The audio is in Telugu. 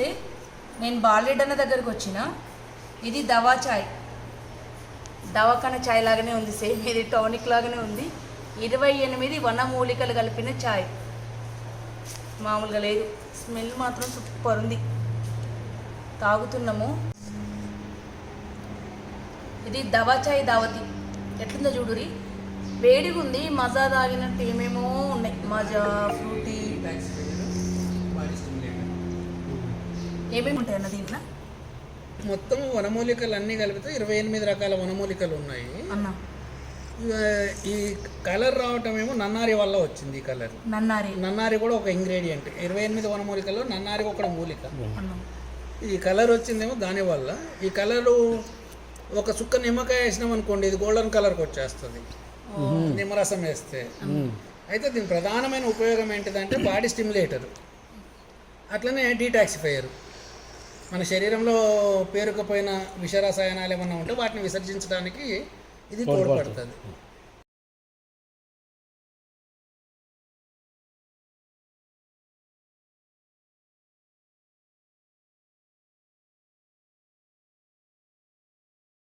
నమస్తే నేను బాలరెడ్డన్న దగ్గరకు వచ్చిన ఇది దవా చాయ్. దవాఖాన చాయ్ లాగానే ఉంది సేమ్ ఇది టానిక్ లాగానే ఉంది. ఇరవై ఎనిమిది వనమూలికలు కలిపిన చాయ్. మామూలుగా లేదు స్మెల్ మాత్రం సూపర్ ఉంది. తాగుతున్నాము. ఇది దవా చాయ్ దావతి. ఎట్లుందో చూడురి వేడిగా ఉంది మజా తాగినట్టు ఏమేమో ఉన్నాయి. మజా ఫ్రూటీ. ఏమేమి ఉంటాయి అన్న దీంట్లో? మొత్తం వనమూలికలు అన్నీ కలిపితే ఇరవై ఎనిమిది రకాల వనమూలికలు ఉన్నాయి. ఈ కలర్ రావటం ఏమో నన్నారి వల్ల వచ్చింది ఈ కలర్. నన్నారి. నన్నారి కూడా ఒక ఇంగ్రీడియంట్ ఇరవై ఎనిమిది వనమూలికలు నన్నారి ఒక మూలిక. అన్న. ఈ కలర్ వచ్చిందేమో దానివల్ల ఈ కలరు ఒక చుక్క నిమ్మకాయ వేసినాం అనుకోండి ఇది గోల్డెన్ కలర్కి వచ్చేస్తుంది. నిమ్మరసం వేస్తే. అయితే దీని ప్రధానమైన ఉపయోగం ఏంటిదంటే బాడీ స్టిమ్యులేటర్ అట్లనే డీటాక్సిఫైయర్ మన శరీరంలో పేరుకుపోయిన విషరసాయనాలు ఏమన్నా ఉంటే వాటిని విసర్జించడానికి ఇది తోడ్పడుతుంది.